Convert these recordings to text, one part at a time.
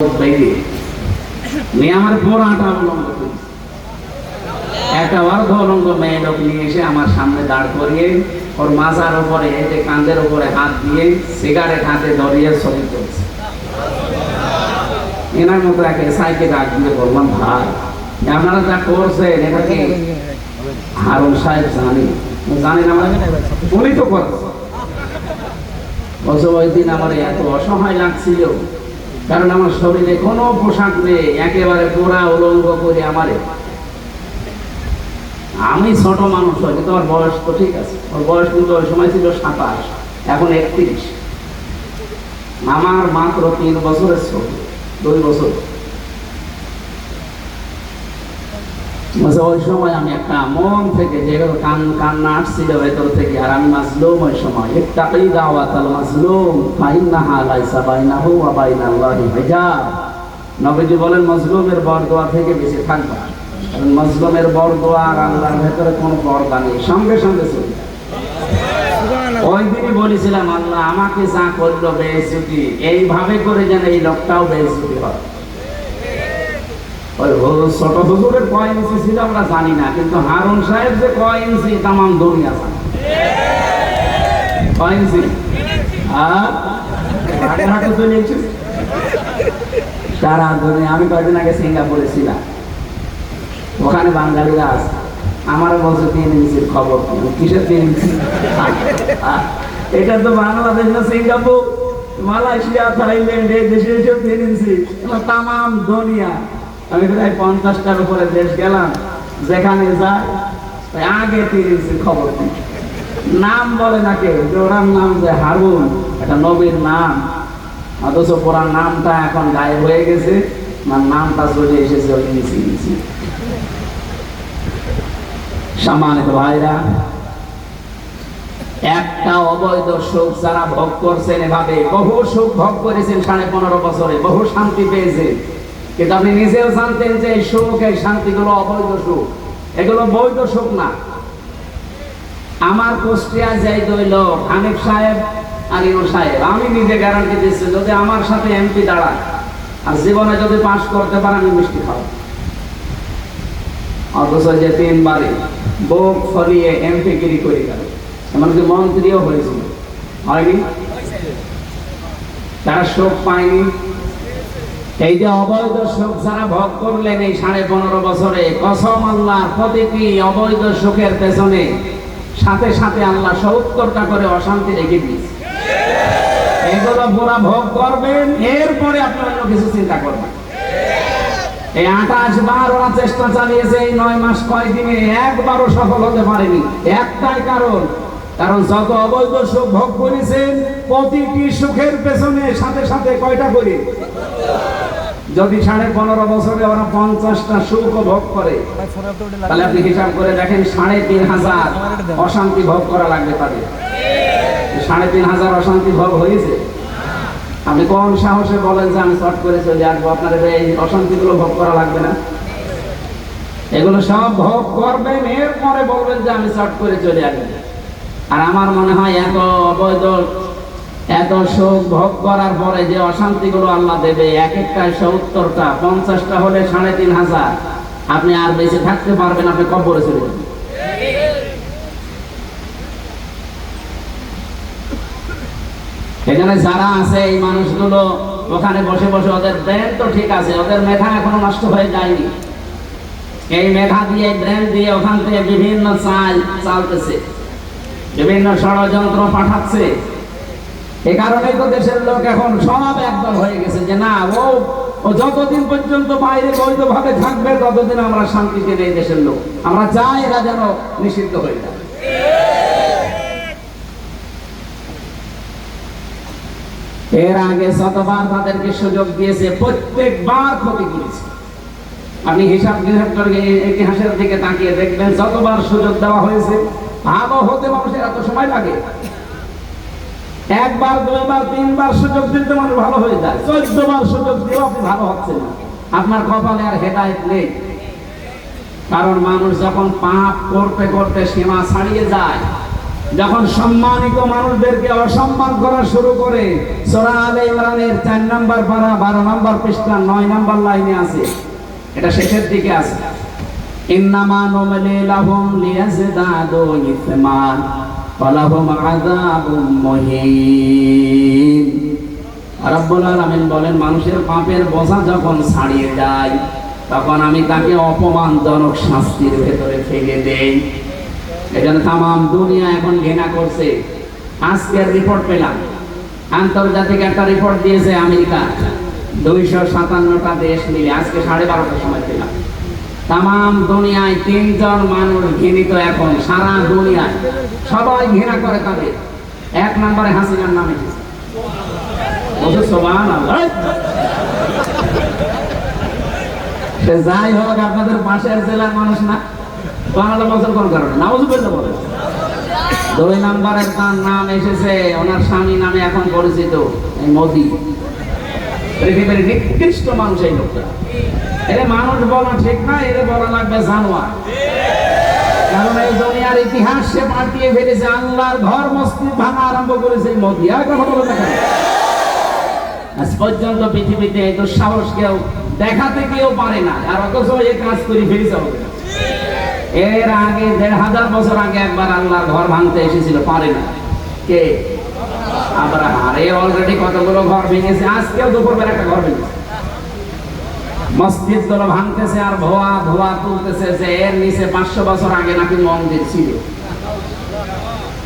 নিয়ে এনার মতো এক এসআইকে ডাক ভাই আপনারা যা করছেন এটা কি হারুন সাহেব জানি। জানি না তো দিন আমার এত অসহায় লাগছিল। কারণ আমার শরীরে কোনো পোশাক নেই, একেবারে পোড়া উলঙ্গ করে আমারে। আমি ছোট মানুষ হয় কিন্তু আমার বয়স তো ঠিক আছে। ওর বয়স কিন্তু ওই সময় ছিল সাতাশ, এখন একত্রিশ। আমার মাত্র তিন বছরের ছবি দুই বছর। বলছে, ওই সময় আমি একটা মন থেকে যে কান কান্না আসছিল ভেতর থেকে আর আমি মাজলুম ওই সময়। ইত্তাকি দাওয়াতাল মাজলুম ফাইন্নাহা লাইসা বাইনাহু ওয়া বাইনাল্লাহি হিজাব। নবীজি বলেন মজলুমের বরদোয়া থেকে বেঁচে থাকবা। কারণ মজলুমের বরদোয়া আর আল্লাহর ভেতরে কোনো বরদা নেই সঙ্গে সঙ্গে চলে। ওই দিনই বলেছিলাম আল্লাহ আমাকে যা করল বেইজ্জতি এইভাবে করে যেন এই লোকটাও বেইজ্জতি হয়। কয় ইঞ্চি ছিল আমরা জানি না, কিন্তু হারুন সাহেব যে কয় ইঞ্চি, তামাম কয় ইঞ্চি? সারা দুনিয়া, আমি কয়দিন আগে সিঙ্গাপুরে ছিলাম। ওখানে বাঙালিরা আছে। আমার বলছে তিন ইঞ্চির খবর? কিসের তিন ইঞ্চি? এটা তো বাংলাদেশ না সিঙ্গাপুর। মালয়েশিয়া, থাইল্যান্ড, এই দেশে এসে তিন ইঞ্চি। তামাম দুনিয়া। আমি প্রায় পঞ্চাশটার উপরে দেশ গেলাম, যেখানে যাই আগে ইঞ্চির খবর? নাম বলে না কেউ, যে নাম যে হারুন, এটা নবীর নাম। অথচ পুরার নামটা এখন গায়েব হয়ে গেছে আমার নামটা চলে এসেছে ওই ইঞ্চি ইঞ্চি সম্মানিত ভাইরা, একটা অবৈধ সুখ যারা ভোগ করছেন এভাবে, বহু সুখ ভোগ করেছেন সাড়ে পনেরো বছরে, বহু শান্তি পেয়েছেন। কিন্তু আপনি নিজেও জানতেন যে এই সুখ, এই শান্তিগুলো অবৈধ সুখ। এগুলো বৈধ সুখ না। আমার কুষ্টিয়া যাই দইল হানিফ সাহেব আর ইউ সাহেব, আমি নিজে গ্যারান্টি দিচ্ছি, যদি আমার সাথে এমপি দাঁড়ায়, আর জীবনে যদি পাশ করতে পারে, আমি মিষ্টি খাব। অথচ যে তিনবারে বুক ফলিয়ে এমপি গিরি করে গেল। এমনকি মন্ত্রীও হয়েছিল। হয়নি? তারা শোক পায়নি। এই যে অবৈধ সুখ যারা ভোগ করলেন এই সাড়ে পনেরো বছরে, কসম আল্লাহ প্রতিটি অবৈধ সুখের পেছনে সাথে সাথে আল্লাহ সত্তরটা করে অশান্তি রেখে দিয়েছে। এগুলো পুরা ভোগ করবেন, এরপরে আপনি অন্য কিছু চিন্তা করবেন। এই আঠাশ বার ওরা চেষ্টা চালিয়েছে, এই নয় মাস কয় দিনে একবারও সফল হতে পারেনি। একটাই কারণ কারণ যত অবৈধ সুখ ভোগ করেছেন, প্রতিটি সুখের পেছনে সাথে সাথে কয়টা করে? যদি সাড়ে পনেরো বছরে ওরা পঞ্চাশটা সুখ ভোগ করে, তাহলে আপনি হিসাব করে দেখেন সাড়ে তিন হাজার অশান্তি ভোগ করা লাগবে তাদের। সাড়ে তিন হাজার অশান্তি ভোগ হয়েছে? আপনি কোন সাহসে বলেন যে আমি শর্ট করে চলে আসব? আপনাদের এই অশান্তিগুলো ভোগ করা লাগবে না। এগুলো সব ভোগ করবেন, এরপরে বলবেন যে আমি শর্ট করে চলে আসবেন আর আমার মনে হয় এত অবৈধ এত সুখ ভোগ করার পরে যে অশান্তিগুলো আল্লাহ দেবে, এক একটায় সত্তরটা পঞ্চাশটা হলে সাড়ে তিন হাজার। আপনি আর বেঁচে থাকতে পারবেন, আপনি কবরে চলে এখানে যারা আছে, এই মানুষগুলো ওখানে বসে বসে ওদের ব্রেন তো ঠিক আছে, ওদের মেধা এখনও নষ্ট হয়ে যায়নি। এই মেধা দিয়ে, ব্রেন দিয়ে ওখান থেকে বিভিন্ন চাল চালতেছে, বিভিন্ন ষড়যন্ত্র পাঠাচ্ছে। এ কারণেই তো দেশের লোক এখন সব একদল হয়ে গেছে যে না, ও ও যতদিন পর্যন্ত বাইরে থাকবে, ততদিন আমরা শান্তিতে নেই দেশের লোক। আমরা চাই এরা যেন নিষিদ্ধ হয়ে যায়। এর আগে শতবার তাদেরকে সুযোগ দিয়েছে, প্রত্যেকবার ক্ষতি করেছে। আপনি হিসাব করে ইতিহাসের দিকে তাকিয়ে দেখবেন যতবার সুযোগ দেওয়া হয়েছে। ভালো হতে মানুষের এত সময় লাগে। একবার, দুইবার, তিনবার সুযোগ দিতে মানুষ ভালো হয়ে যায়। চোদ্দ বার সুযোগ দিয়েও ভালো হচ্ছে না। আপনার কপালে আর হেদায়ত নেই। কারণ মানুষ যখন পাপ করতে করতে সীমা ছাড়িয়ে যায়, যখন সম্মানিত মানুষদেরকে অসম্মান করা শুরু করে, সোরা আলে ইমরানের চার নাম্বার পারা, বারো নাম্বার পৃষ্ঠা, নয় নাম্বার লাইনে আছে। এটা শেষের দিকে আছে। ইন্নামা নুমলি লাহুম লিয়াজদাদু ইসমান। ওয়ালাহুম আযাবুম মুহিন। রব্বুল আলামিন বলেন, মানুষের পাপের বোঝা যখন ছাড়িয়ে যায়, তখন আমি তাকে অপমানজনক শাস্তির ভেতরে ফেলে দেই। এজন্য তাম দুনিয়া এখন ঘৃণা করছে। আজকের রিপোর্ট পেলাম। আন্তর্জাতিক একটা রিপোর্ট দিয়েছে আমেরিকা। দুইশো সাতান্নটা দেশ মিলে আজকে সাড়ে বারোটার সময় পেলাম। তাম দুনিয়ায় তিনজন মানুষ ঘৃণিত এখন, সারা দুনিয়ায়। সবাই ঘৃণা করে তাদের এক নম্বরে হাসিনার নাম যাই হোক, আপনাদের পাশের জেলার মানুষ না। বাংলা বছর কোন কারণে? নামাজ বলতে বলে দুই নম্বরের তার নাম এসেছে, ওনার স্বামী নামে এখন পরিচিত মোদি। পৃথিবীর নিকৃষ্ট মানুষ এই লোকটা। এর মানুষ বলা ঠিক না, এর বলা লাগবে জানোয়ার। কারণ এই দুনিয়ার ইতিহাস সে পাল্টিয়ে ফেলেছে, আল্লাহর ঘর মসজিদ ভাঙা আরম্ভ করেছে এই মোদি। আর কথা বলে দেখেন আজ পর্যন্ত পৃথিবীতে এই দুঃসাহস কেউ দেখাতে কেউ পারে না, আর অথচ এই কাজ করে ফেলেছে। এর আগে দেড় হাজার বছর আগে একবার আল্লাহর ঘর ভাঙতে এসেছিল, পারে না। কে? আবার আরে অলরেডি কতগুলো ঘর ভেঙেছে, আজকেও দুপুরবেলা একটা ঘর ভেঙেছে। মসজিদগুলো ভাঙতেছে আর ধোয়া ধোয়া তুলতেছে যে এর নিচে পাঁচশো বছর আগে নাকি মন্দির ছিল।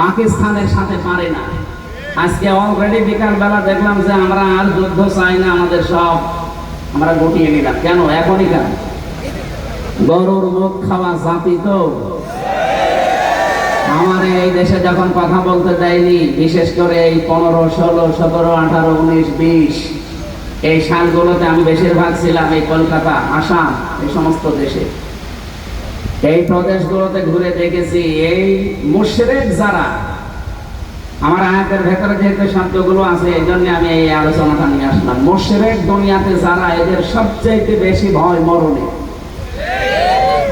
পাকিস্তানের সাথে পারে না। আজকে অলরেডি বিকাল বেলা দেখলাম যে আমরা আর যুদ্ধ চাই না, আমাদের সব আমরা গুটিয়ে নিলাম। কেন? এখনই কেন? গরুর মুখ খাওয়া জাতি তো। আমার এই দেশে যখন কথা বলতে দেয়নি, বিশেষ করে এই পনেরো, ষোলো, সতেরো, আঠারো, উনিশ, বিশ এই সালগুলোতে আমি বেশিরভাগ ছিলাম এই কলকাতা, আসাম, এই সমস্ত দেশে। এই প্রদেশগুলোতে ঘুরে দেখেছি এই মুশরেক যারা, আমার আয়াতের ভেতরে যেহেতু শব্দগুলো আছে এই জন্য আমি এই আলোচনাটা নিয়ে আসলাম। মুশরেক দুনিয়াতে যারা, এদের সবচেয়ে বেশি ভয় মরণে।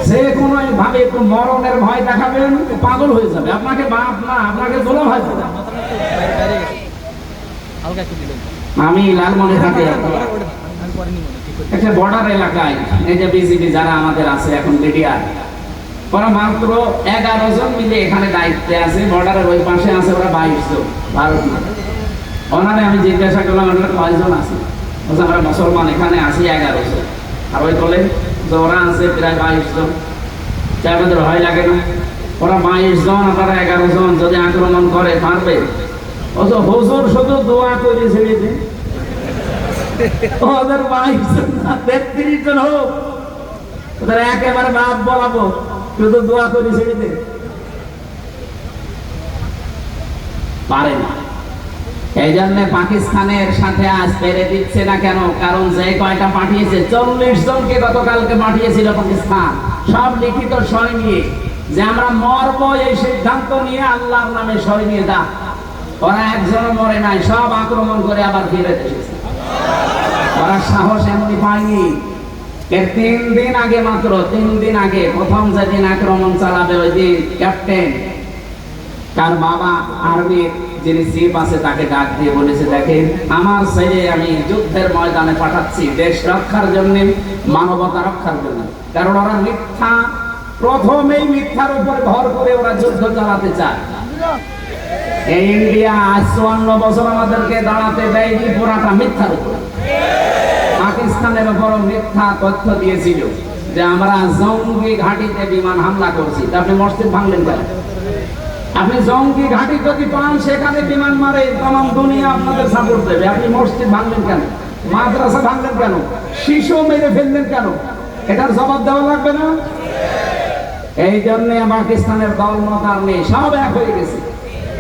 যে কোনো ভাবে একটু মরণের ভয় দেখাবেন পাগল হয়ে যাবে। আপনাকে বাপ না আপনাকে দোলা ভয় দেবে। হালকা আমি লালমনিরহাটে আমি পরে নিব না ঠিক একটা বর্ডার এলাকায়, এই যে বিজেপি যারা আমাদের আছে এখন মিডিয়া ওরা মাত্র এগারো জন মিলে এখানে দায়িত্বে আছে বর্ডারের ওই পাশে আছে ওরা বাইশ জন ভারতীয় ওনারে আমি জিজ্ঞাসা করলাম ওনারা কয়জন আছে বলছে, আমরা মুসলমান, এখানে আছি এগারো জন। আর ওই বলে যে ওরা আছে প্রায় বাইশ জন। যে আপনাদের ভয় লাগে না। ওরা বাইশ জন, আপনারা এগারো জন, যদি আক্রমণ করে পারবে শুধু দোয়া করে ছেড়ে ওদের বাইশ তেত্রিশ জন হোক। একেবারে বলাবো, শুধু দোয়া করে ছেড়ে দে পারে না। এই জন্য পাকিস্তানের সাথে আজ পেরে দিচ্ছে না কেন? কারণ যে কয়টা পাঠিয়েছে, চল্লিশ জনকে গতকালকে পাঠিয়েছিল পাকিস্তান। সব লিখিত সই নিয়ে। যে আমরা মরব এই সিদ্ধান্ত নিয়ে আল্লাহর নামে সই নিয়ে দা ওরা একজনও মরে নাই, সব আক্রমণ করে আবার ফিরে এসেছে। ওরা সাহস এমনি পায়নি এর তিন দিন আগে মাত্র, তিন দিন আগে প্রথম যেদিন আক্রমণ চালাবে ওই দিন ক্যাপ্টেন, তার বাবা আর্মির যিনি চিফ আছে তাকে ডাক দিয়ে বলেছে, দেখেন, আমার ছেলে আমি যুদ্ধের ময়দানে পাঠাচ্ছি দেশ রক্ষার জন্য, মানবতা রক্ষার জন্য। কারণ ওরা মিথ্যা, প্রথমেই মিথ্যার উপর ভর করে ওরা যুদ্ধ চালাতে চায়। এই ইন্ডিয়া আজ চুয়ান্ন বছর আমাদেরকে দাঁড়াতে দেয়নি পুরাটা মিথ্যার পাকিস্তানের উপর মিথ্যা তথ্য দিয়েছিল যে আমরা জঙ্গি ঘাটিতে বিমান হামলা করছি। আপনি মসজিদ ভাঙলেন কেন? আপনি জঙ্গি ঘাটি যদি পান, সেখানে বিমান মারে তাম দুনিয়া আপনাদের সাপোর্ট দেবে। আপনি মসজিদ ভাঙলেন কেন? মাদ্রাসা ভাঙলেন কেন? শিশু মেরে ফেললেন কেন? এটার জবাব দেওয়া লাগবে না? এই জন্য পাকিস্তানের দলমত আর নেই, সব এক হয়ে গেছে।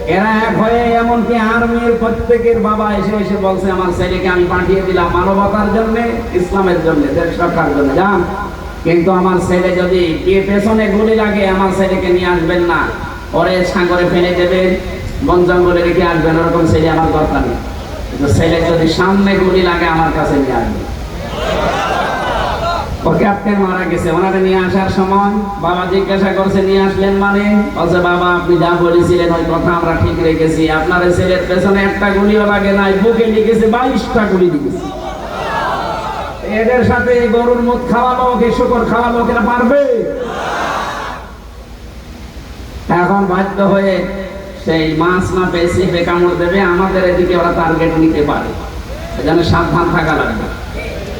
এরা এক হয়ে এমনকি আর্মির প্রত্যেকের বাবা এসে এসে বলছে, আমার ছেলেকে আমি পাঠিয়ে দিলাম মানবতার জন্য, ইসলামের জন্য, দেশ রক্ষার জন্য। যান। কিন্তু আমার ছেলে যদি কে পেছনে গুলি লাগে, আমার ছেলেকে নিয়ে আসবেন না। পরে সাগরে ফেলে দেবেন বন জঙ্গলে রেখে আসবেন, ওরকম ছেলে আমার দরকার নেই। ছেলে যদি সামনে গুলি লাগে, আমার কাছে নিয়ে আসবে। ও ক্যাপ্টেন মারা গেছে। ওনারে নিয়ে আসার সময় বাবা জিজ্ঞাসা করছে, নিয়ে আসলেন মানে? বলছে, বাবা, আপনি যা বলেছিলেন ওই কথা আমরা ঠিক রেখেছি। আপনার ছেলের পেছনে একটা গুলিও লাগে নাই, বুকে লিখেছে বাইশটা গুলি লিখেছে এদের সাথে গরুর মুখ খাওয়ালো কি শুকর খাওয়ালো কেন পারবে? এখন বাধ্য হয়ে সেই মাছ না পেয়ে সিপে কামড় দেবে, আমাদের এদিকে ওরা টার্গেট নিতে পারে। এজন্য সাবধান থাকা লাগবে।